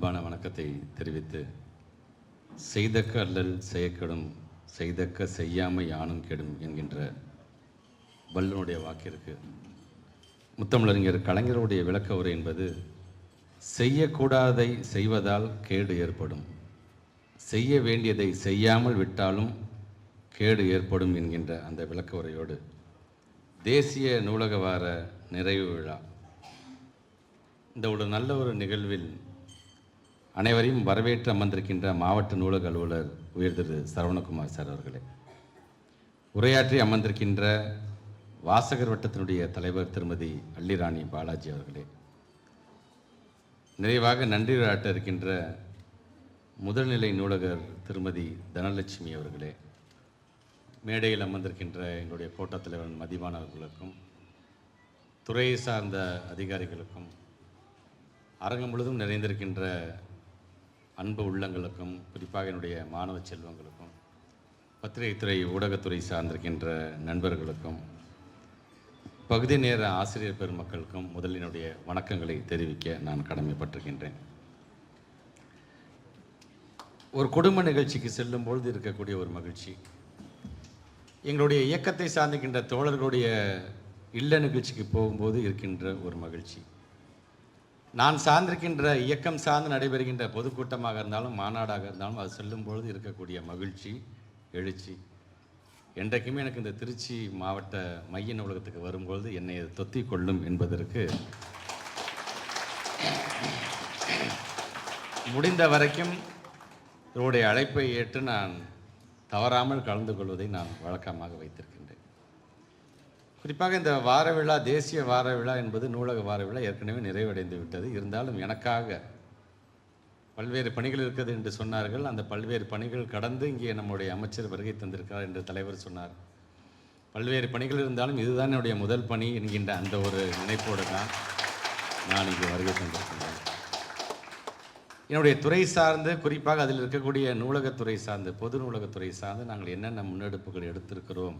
அன்பான வணக்கத்தை தெரிவித்து செய்தக்க அல்லல் செய்யக்கெடும் செய்தக்க செய்யாமை யானும் கெடும் என்கின்ற வல்லனுடைய வாக்கிற்கு. முத்தமிழறிஞர் கலைஞருடைய விளக்க உரை என்பது செய்யக்கூடாதை செய்வதால் கேடு ஏற்படும். செய்ய வேண்டியதை செய்யாமல் விட்டாலும் கேடு ஏற்படும் என்கின்ற அந்த விளக்க உரையோடு தேசிய நூலக வார நிறைவு விழா. இந்த ஒரு நல்ல ஒரு நிகழ்வில் அனைவரையும் வரவேற்று அமர்ந்திருக்கின்ற மாவட்ட நூலக அலுவலர் உயர் திரு சரவணகுமார் சார் அவர்களே. உரையாற்றி அமர்ந்திருக்கின்ற வாசகர் வட்டத்தினுடைய தலைவர் திருமதி அள்ளிராணி பாலாஜி அவர்களே. நிறைவாக நன்றி விளையாட்ட இருக்கின்ற முதல்நிலை நூலகர் திருமதி தனலட்சுமி அவர்களே. மேடையில் அமர்ந்திருக்கின்ற எங்களுடைய கோட்டத் தலைவர் மதிவானவர்களுக்கும் துறையை சார்ந்த அதிகாரிகளுக்கும் அரங்கம் முழுதும் நிறைந்திருக்கின்ற அன்பு உள்ளங்களுக்கும் குறிப்பாக என்னுடைய மாணவ செல்வங்களுக்கும் பத்திரிகைத்துறை ஊடகத்துறை சார்ந்திருக்கின்ற நண்பர்களுக்கும் பகுதி நேர ஆசிரியர் பெருமக்களுக்கும் முதலினுடைய வணக்கங்களை தெரிவிக்க நான் கடமைப்பட்டிருக்கின்றேன். ஒரு குடும்ப நிகழ்ச்சிக்கு செல்லும் பொழுது இருக்கக்கூடிய ஒரு மகிழ்ச்சி. எங்களுடைய இயக்கத்தை சார்ந்திருக்கின்ற தோழர்களுடைய இல்ல நிகழ்ச்சிக்கு போகும்போது இருக்கின்ற ஒரு மகிழ்ச்சி. நான் சார்ந்திருக்கின்ற இயக்கம் சார்ந்து நடைபெறுகின்ற பொதுக்கூட்டமாக இருந்தாலும் மாநாடாக இருந்தாலும் அது செல்லும் பொழுது இருக்கக்கூடிய மகிழ்ச்சி எழுச்சி. என்றைக்குமே எனக்கு இந்த திருச்சி மாவட்ட மைய நூலகத்துக்கு வரும்பொழுது என்னை அது கொள்ளும் என்பதற்கு முடிந்த வரைக்கும் இவருடைய அழைப்பை ஏற்று நான் தவறாமல் கலந்து கொள்வதை நான் வழக்கமாக வைத்திருக்கின்றேன். குறிப்பாக இந்த வார விழா தேசிய வார விழா என்பது நூலக வார விழா ஏற்கனவே நிறைவடைந்து விட்டது. இருந்தாலும் எனக்காக பல்வேறு பணிகள் இருக்குது என்று சொன்னார்கள். அந்த பல்வேறு பணிகள் கடந்து இங்கே நம்முடைய அமைச்சர் வருகை தந்திருக்கிறார் என்று தலைவர் சொன்னார். பல்வேறு பணிகள் இருந்தாலும் இதுதான் என்னுடைய முதல் பணி என்கின்ற அந்த ஒரு நினைப்போடு தான் நான் இங்கே வருகை தந்திருக்கிறேன் என்னுடைய துறை சார்ந்து குறிப்பாக அதில் இருக்கக்கூடிய நூலகத்துறை சார்ந்து பொது நூலகத்துறை சார்ந்து நாங்கள் என்னென்ன முன்னெடுப்புகள் எடுத்திருக்கிறோம்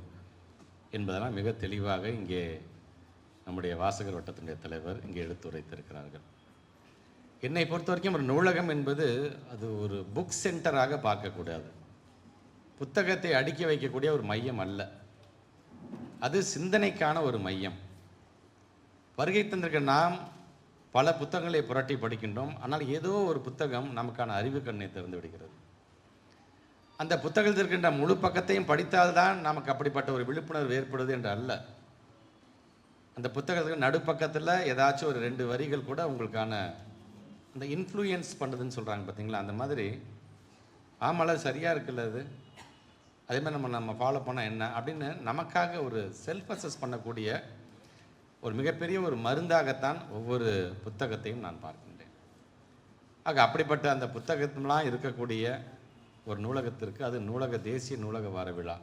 என்பதெல்லாம் மிக தெளிவாக இங்கே நம்முடைய வாசகர் வட்டத்தினுடைய தலைவர் இங்கே எடுத்துரைத்திருக்கிறார்கள் என்னை பொறுத்த வரைக்கும் ஒரு நூலகம் என்பது அது ஒரு புக் சென்டராக பார்க்கக்கூடாது. புத்தகத்தை அடுக்கி வைக்கக்கூடிய ஒரு மையம் அல்ல. அது சிந்தனைக்கான ஒரு மையம். வருகை தந்திருக்க நாம் பல புத்தகங்களை புரட்டி படிக்கின்றோம். ஆனால் ஏதோ ஒரு புத்தகம் நமக்கான அறிவு கண்ணை திறந்து விடுகிறது. அந்த புத்தகத்தில் இருக்கின்ற முழு பக்கத்தையும் படித்தால்தான் நமக்கு அப்படிப்பட்ட ஒரு விழிப்புணர்வு ஏற்படுது என்று அல்ல. அந்த புத்தகத்துக்கு நடுப்பக்கத்தில் ஏதாச்சும் ஒரு ரெண்டு வரிகள் கூட உங்களுக்கான அந்த இன்ஃப்ளூயன்ஸ் பண்ணுதுன்னு சொல்கிறாங்க பார்த்தீங்களா அந்த மாதிரி ஆமால சரியாக இருக்குல்ல அது? அதே மாதிரி நம்ம நம்ம ஃபாலோ பண்ணால் என்ன? அப்படின்னு நமக்காக ஒரு செல்ஃப் அசஸ் பண்ணக்கூடிய ஒரு மிகப்பெரிய ஒரு மருந்தாகத்தான் ஒவ்வொரு புத்தகத்தையும் நான் பார்க்கின்றேன். ஆக அப்படிப்பட்ட அந்த புத்தகத்தெலாம் இருக்கக்கூடிய ஒரு நூலகத்திற்கு அது நூலக தேசிய நூலக வார விழா.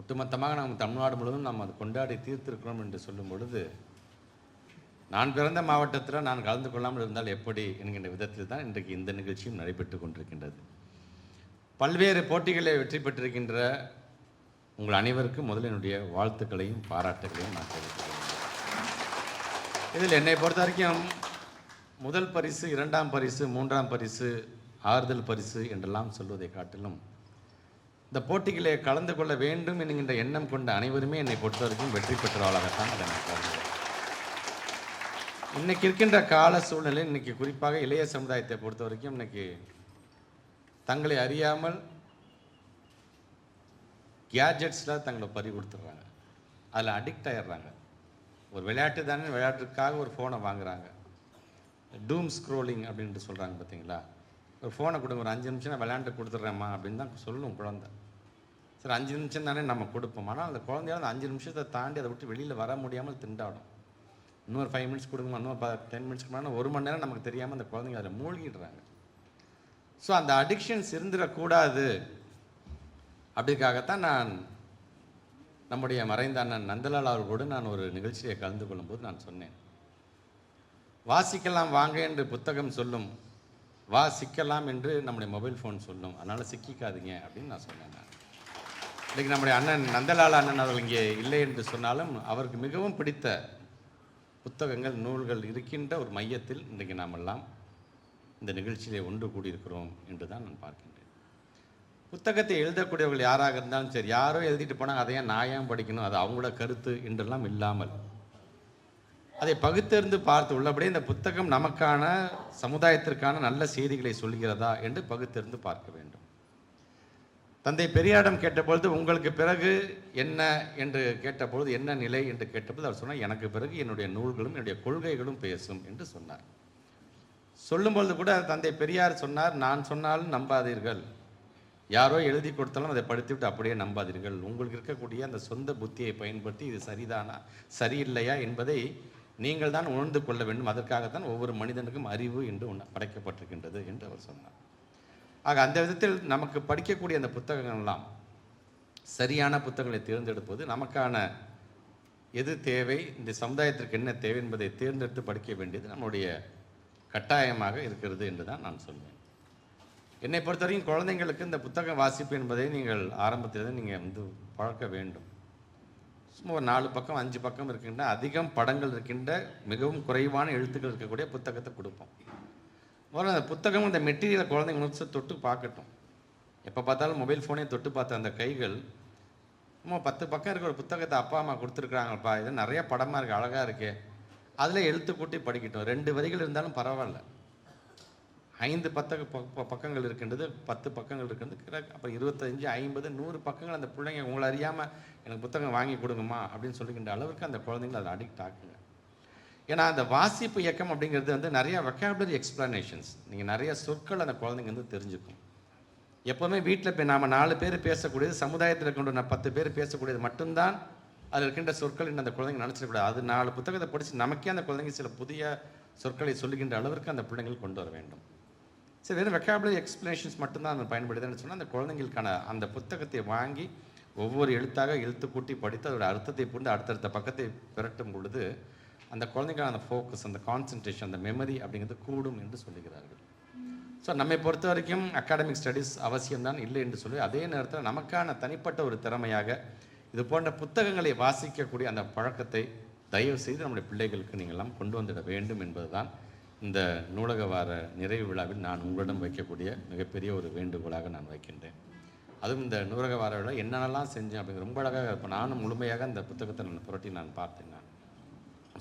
ஒட்டுமொத்தமாக நாம் தமிழ்நாடு முழுவதும் நாம் அதை கொண்டாடி தீர்த்திருக்கிறோம் என்று சொல்லும் பொழுது நான் பிறந்த மாவட்டத்தில் நான் கலந்து கொள்ளாமல் இருந்தால் எப்படி என்கின்ற விதத்தில் தான் இன்றைக்கு இந்த நிகழ்ச்சியும் நடைபெற்று கொண்டிருக்கின்றது. பல்வேறு போட்டிகளில் வெற்றி பெற்றிருக்கின்ற உங்கள் அனைவருக்கும் முதலினுடைய என்னுடைய வாழ்த்துக்களையும் பாராட்டுகளையும் நான் தெரிவித்துக் இதில் என்னை பொறுத்த வரைக்கும் முதல் பரிசு இரண்டாம் பரிசு மூன்றாம் பரிசு ஆறுதல் பரிசு என்றெல்லாம் சொல்வதை காட்டிலும் இந்த போட்டிகளை கலந்து கொள்ள வேண்டும் என்கின்ற எண்ணம் கொண்ட அனைவருமே என்னை பொறுத்த வரைக்கும் வெற்றி பெற்றவர்களாகத்தான் அதை நான் கருதுகிறேன் இன்னைக்கு இருக்கின்ற கால சூழ்நிலை இன்னைக்கு குறிப்பாக இளைய சமுதாயத்தை பொறுத்த வரைக்கும் இன்னைக்கு தங்களை அறியாமல் கேஜெட்ஸில் தங்களை பறி கொடுத்துட்றாங்க. அதில் அடிக்ட் ஆயிடுறாங்க. ஒரு விளையாட்டு தானே விளையாட்டுக்காக ஒரு ஃபோனை வாங்குறாங்க. டூம் ஸ்க்ரோலிங் அப்படின்ட்டு சொல்கிறாங்க பார்த்தீங்களா? ஒரு ஃபோனை கொடுங்க ஒரு அஞ்சு நிமிஷம் நான் விளையாண்டு கொடுத்துட்றேம்மா அப்படின்னு தான் சொல்லும் குழந்தை. சரி அஞ்சு நிமிஷம் தானே நம்ம கொடுப்போம். ஆனால் அந்த குழந்தையால அந்த அஞ்சு நிமிஷத்தை தாண்டி அதை விட்டு வெளியில் வர முடியாமல் திண்டாடும். இன்னொரு ஃபைவ் மினிட்ஸ் கொடுங்க இன்னொரு டென் மினிட்ஸ்க்கு மேலே ஒரு மணி நேரம் நமக்கு தெரியாமல் அந்த குழந்தைங்க அதில் மூழ்கிடுறாங்க. ஸோ அந்த அடிக்ஷன்ஸ் இருந்துடக்கூடாது. அப்படிக்காகத்தான் நான் நம்முடைய மறைந்த அண்ணன் நந்தலால் அவர்களோடு நான் ஒரு நிகழ்ச்சியை கலந்து கொள்ளும்போது நான் சொன்னேன். வாசிக்கலாம் வாங்க என்று புத்தகம் சொல்லும் வா சிக்கலாம் என்று நம்முடைய மொபைல் ஃபோன் சொல்லும். அதனால் சிக்கிக்காதீங்க அப்படின்னு நான் சொன்னேன் நான். இன்றைக்கு நம்முடைய அண்ணன் நந்தலால் அண்ணன் அவர்கள் இங்கே இல்லை என்று சொன்னாலும் அவருக்கு மிகவும் பிடித்த புத்தகங்கள் நூல்கள் இருக்கின்ற ஒரு மையத்தில் இன்றைக்கு நாம் எல்லாம் இந்த நிகழ்ச்சியிலே ஒன்று கூடியிருக்கிறோம் என்று தான் நான் பார்க்கின்றேன். புத்தகத்தை எழுதக்கூடியவர்கள் யாராக இருந்தாலும் சரி யாரோ எழுதிட்டு போனால் அதை ஏன் நான் ஏன் படிக்கணும்? அது அவங்களோட கருத்து என்றெல்லாம் இல்லாமல் அதை பகுத்தறிந்து பார்த்து உள்ளபடியே இந்த புத்தகம் நமக்கான சமுதாயத்திற்கான நல்ல செய்திகளை சொல்கிறதா என்று பகுத்தறிந்து பார்க்க வேண்டும். தந்தை பெரியாரிடம் கேட்டபொழுது உங்களுக்கு பிறகு என்ன? என்று கேட்டபொழுது என்ன நிலை? என்று கேட்டபொழுது அவர் சொன்னார் எனக்கு பிறகு என்னுடைய நூல்களும் என்னுடைய கொள்கைகளும் பேசும் என்று சொன்னார். சொல்லும்பொழுது கூட தந்தை பெரியார் சொன்னார் நான் சொன்னாலும் நம்பாதீர்கள். யாரோ எழுதி கொடுத்தாலும் அதை படித்துவிட்டு அப்படியே நம்பாதீர்கள். உங்களுக்கு இருக்கக்கூடிய அந்த சொந்த புத்தியை பயன்படுத்தி இது சரிதானா சரியில்லையா என்பதை நீங்கள் தான் உணர்ந்து கொள்ள வேண்டும். அதற்காகத்தான் ஒவ்வொரு மனிதனுக்கும் அறிவு என்று ஒன்று படைக்கப்பட்டிருக்கின்றது என்று அவர் சொன்னார். ஆக அந்த விதத்தில் நமக்கு படிக்கக்கூடிய அந்த புத்தகங்கள்லாம் சரியான புத்தகங்களை தேர்ந்தெடுப்பது நமக்கான எது தேவை இந்த சமுதாயத்திற்கு என்ன தேவை என்பதை தேர்ந்தெடுத்து படிக்க வேண்டியது நம்முடைய கட்டாயமாக இருக்கிறது என்று தான் நான் சொல்வேன். என்னை பொறுத்தவரைக்கும் குழந்தைங்களுக்கு இந்த புத்தக வாசிப்பு என்பதை நீங்கள் ஆரம்பத்தில் நீங்கள் வந்து பழக்க வேண்டும். சும்மா ஒரு நாலு பக்கம் அஞ்சு பக்கம் இருக்கின்ற அதிகம் படங்கள் இருக்கின்ற மிகவும் குறைவான எழுத்துக்கள் இருக்கக்கூடிய புத்தகத்தை கொடுப்போம். முதல்ல அந்த புத்தகம் இந்த மெட்டீரியலை குழந்தைங்க முடிச்சு தொட்டு பார்க்கட்டும். எப்போ பார்த்தாலும் மொபைல் ஃபோனே தொட்டு பார்த்த அந்த கைகள் சும்மா பத்து பக்கம் இருக்கிற ஒரு புத்தகத்தை அப்பா அம்மா கொடுத்துருக்குறாங்கப்பா இது நிறைய படமாக இருக்குது அழகாக இருக்கே. அதில் எழுத்து கூட்டி படிக்கட்டும். ரெண்டு வரிகள் இருந்தாலும் பரவாயில்ல. ஐந்து பத்தக ப- ப- பக்கங்கள் இருக்கின்றது பத்து பக்கங்கள் இருக்கின்றது. கிற- அப்புறம் இருபத்தஞ்சி ஐம்பது நூறு பக்கங்கள் அந்த பிள்ளைங்க உங்களை அறியாமல் எனக்கு புத்தகம் வாங்கி கொடுங்கம்மா அப்படின்னு சொல்லுகின்ற அளவுக்கு அந்த குழந்தைங்களை அதை அடிக்ட் ஆக்குங்க. ஏன்னா அந்த வாசிப்பு இயக்கம் அப்படிங்கிறது வந்து நிறைய வெக்காபுலரி எக்ஸ்பிளனேஷன்ஸ் நீங்கள் நிறைய சொற்கள் அந்த குழந்தைங்க வந்து தெரிஞ்சுக்கும். எப்போவுமே வீட்டில் இப்போ நாம் நாலு பேர் பேசக்கூடியது சமுதாயத்தில் கொண்டு நான் பத்து பேர் பேசக்கூடியது மட்டும்தான் அதில் இருக்கின்ற சொற்கள் இன்னும் அந்த குழந்தைங்க நினச்சிடக்கூடாது. அது நாலு புத்தகத்தை படித்து நமக்கே அந்த குழந்தைங்க சில புதிய சொற்களை சொல்லுகின்ற அளவிற்கு அந்த பிள்ளைங்கள் கொண்டு வர வேண்டும். சரி வெறும் வெக்காபுலரி எக்ஸ்பிளனேஷன்ஸ் மட்டும்தான் அந்த பயன்படுதுன்னு சொன்னால் அந்த குழந்தைங்களுக்கான அந்த புத்தகத்தை வாங்கி ஒவ்வொரு எழுத்தாக எழுத்து கூட்டி படித்து அதோட அர்த்தத்தை புரிந்து அடுத்தடுத்த பக்கத்தை பிரட்டும் பொழுது அந்த குழந்தைக்கான அந்த ஃபோக்கஸ் அந்த கான்சன்ட்ரேஷன் அந்த மெமரி அப்படிங்கிறது கூடும் என்று சொல்லுகிறார்கள். ஸோ நம்மை பொறுத்த வரைக்கும் அகாடமிக் ஸ்டடீஸ் அவசியம்தான் இல்லை என்று சொல்லி அதே நேரத்தில் நமக்கான தனிப்பட்ட ஒரு திறமையாக இது போன்ற புத்தகங்களை வாசிக்கக்கூடிய அந்த பழக்கத்தை தயவு செய்து நம்முடைய பிள்ளைகளுக்கு நீங்கள்லாம் கொண்டு வந்துட வேண்டும் என்பதுதான் இந்த நூலக வார நிறைவு விழாவில் நான் உங்களிடம் வைக்கக்கூடிய மிகப்பெரிய ஒரு வேண்டுகோளாக நான் வைக்கின்றேன். அதுவும் இந்த நூலக வார விழா என்னென்னலாம் செஞ்சேன் அப்படிங்கிற ரொம்ப அழகாக இப்போ நானும் முழுமையாக அந்த புத்தகத்தை நான் புரட்டி நான் பார்த்தேன் நான்.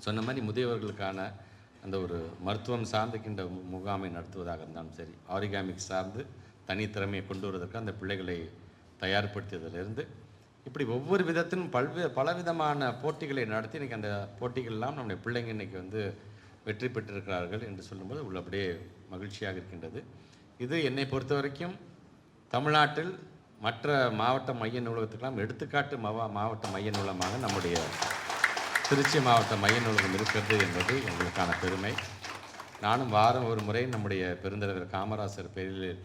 சொன்ன மாதிரி முதியவர்களுக்கான அந்த ஒரு மருத்துவம் சார்ந்துக்கின்ற முகாமை நடத்துவதாக இருந்தாலும் சரி ஆரிகாமிக் சார்ந்து தனித்திறமையை கொண்டு வருவதற்கு அந்த பிள்ளைகளை தயார்படுத்தியதிலிருந்து இப்படி ஒவ்வொரு விதத்திலும் பல்வே பலவிதமான போட்டிகளை நடத்தி இன்றைக்கி அந்த போட்டிகள்லாம் நம்முடைய பிள்ளைங்க இன்றைக்கி வந்து வெற்றி பெற்றிருக்கிறார்கள் என்று சொல்லும்போது உள்ளபடியே மகிழ்ச்சியாக இருக்கின்றது. இது என்னை பொறுத்த வரைக்கும் தமிழ்நாட்டில் மற்ற மாவட்ட மைய நூலகத்துக்கெல்லாம் எடுத்துக்காட்டு மாவா மாவட்ட மைய நூலகமாக நம்முடைய திருச்சி மாவட்ட மைய நூலகம் இருக்கிறது என்பது எங்களுக்கான பெருமை. நானும் வாரம் ஒரு முறை நம்முடைய பெருந்தலைவர் காமராசர் பெயரில்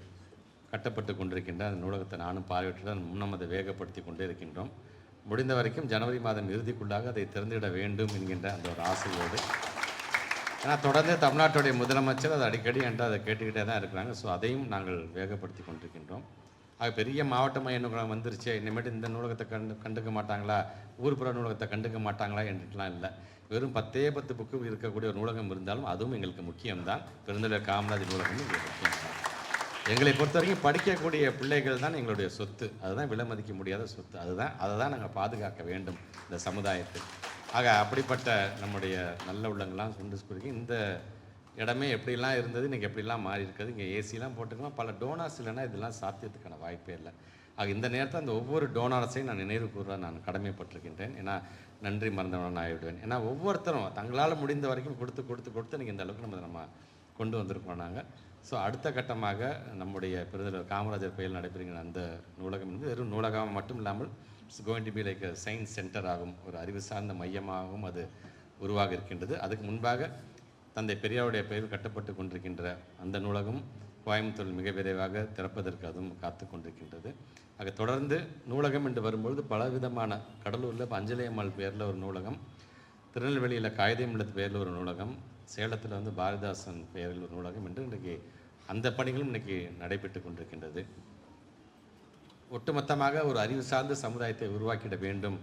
கட்டப்பட்டு கொண்டிருக்கின்ற அந்த நூலகத்தை நானும் பார்வையிட்டு முன்னம் அதை வேகப்படுத்தி கொண்டே இருக்கின்றோம். முடிந்த வரைக்கும் ஜனவரி மாதம் இறுதிக்குள்ளாக அதை திறந்துவிட வேண்டும் என்கின்ற அந்த ஒரு ஆசையோடு ஏன்னா தொடர்ந்து தமிழ்நாட்டுடைய முதலமைச்சர் அதை அடிக்கடி என்று அதை கேட்டுக்கிட்டே தான் இருக்கிறாங்க. ஸோ அதையும் நாங்கள் வேகப்படுத்தி கொண்டிருக்கின்றோம். ஆக பெரிய மாவட்ட மைய நூலகம் வந்துருச்சு. இனிமேட்டு இந்த நூலகத்தை கண்டு கண்டுக்க மாட்டாங்களா? ஊர்ப்புற நூலகத்தை கண்டுக்க மாட்டாங்களா? என்றுலாம் இல்லை. வெறும் பத்தே பத்து புக்கு இருக்கக்கூடிய ஒரு நூலகம் இருந்தாலும் அதுவும் எங்களுக்கு முக்கியம்தான். பெருந்தலைவர் காமராஜ் நூலகமும் எங்களுக்கு முக்கியம்தான். எங்களை பொறுத்த வரைக்கும் படிக்கக்கூடிய பிள்ளைகள் தான் எங்களுடைய சொத்து. அதுதான் விலை மதிக்க முடியாத சொத்து. அதுதான் அதை தான் நாங்கள் பாதுகாக்க வேண்டும். இந்த சமுதாயத்தில் ஆக அப்படிப்பட்ட நம்முடைய நல்ல உள்ளங்கள்லாம் கொண்டு குறிக்கி இந்த இடமே எப்படிலாம் இருந்தது இன்றைக்கி எப்படிலாம் மாறி இருக்குது இங்கே ஏசிலாம் போட்டுக்கலாம். பல டோனார்ஸ் இல்லைன்னா இதெல்லாம் சாத்தியத்துக்கான வாய்ப்பே இல்லை. ஆக இந்த நேரத்தில் அந்த ஒவ்வொரு டோனார்ஸையும் நான் நினைவு கூற நான் கடமைப்பட்டிருக்கின்றேன். ஏன்னா நன்றி மறந்தவன் ஆகிவிடுவேன் ஏன்னா ஒவ்வொருத்தரும் தங்களால் முடிந்த வரைக்கும் கொடுத்து கொடுத்து கொடுத்து இன்றைக்கி இந்த அளவுக்கு நம்ம நம்ம கொண்டு வந்திருக்கோம் நாங்கள் ஸோ அடுத்த கட்டமாக நம்முடைய பெருதல் காமராஜர் பெயரில் நடைபெறுகிற அந்த நூலகம் என்பது வெறும் நூலகம் மட்டும் இல்லாமல் it's going to be like science centre ஆகும் ஒரு அறிவு சார்ந்த மையமாகவும் அது உருவாக இருக்கின்றது. அதுக்கு முன்பாக தந்தை பெரியாருடைய பெயரில் கட்டப்பட்டு கொண்டிருக்கின்ற அந்த நூலகம் கோயம்புத்தூரில் மிக விரைவாக திறப்பதற்கு அதுவும் காத்து கொண்டிருக்கின்றது. ஆக தொடர்ந்து நூலகம் என்று வரும்பொழுது பலவிதமான கடலூரில் அஞ்சலியம்மாள் அம்மாள் பேரில் ஒரு நூலகம் திருநெல்வேலியில் காகிதம் இல்லத்து பேரில் ஒரு நூலகம் சேலத்தில் வந்து பாரதிதாசன் பெயரில் ஒரு நூலகம் என்று இன்றைக்கி அந்த பணிகளும் இன்றைக்கி நடைபெற்று கொண்டிருக்கின்றது. ஒட்டுமொத்தமாக ஒரு அறிவு சார்ந்த சமுதாயத்தை உருவாக்கிட வேண்டும்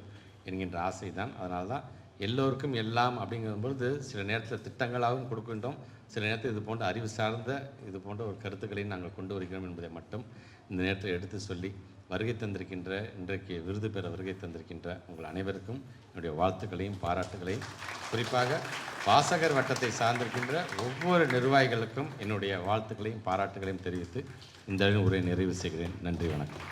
என்கின்ற ஆசை தான் அதனால தான் எல்லோருக்கும் எல்லாம் அப்படிங்கும்பொழுது சில நேரத்தில் திட்டங்களாகவும் கொடுக்கின்றோம். சில நேரத்தில் இது போன்ற அறிவு சார்ந்த இது போன்ற ஒரு கருத்துக்களையும் நாங்கள் கொண்டு வருகிறோம் என்பதை மட்டும் இந்த நேரத்தில் எடுத்து சொல்லி வருகை தந்திருக்கின்ற இன்றைக்கு விருது பெற வருகை தந்திருக்கின்ற உங்கள் அனைவருக்கும் என்னுடைய வாழ்த்துக்களையும் பாராட்டுகளையும். குறிப்பாக வாசகர் வட்டத்தை சார்ந்திருக்கின்ற ஒவ்வொரு நிர்வாகிகளுக்கும் என்னுடைய வாழ்த்துக்களையும் பாராட்டுகளையும் தெரிவித்து இந்த உரையை நிறைவு செய்கிறேன். நன்றி வணக்கம்.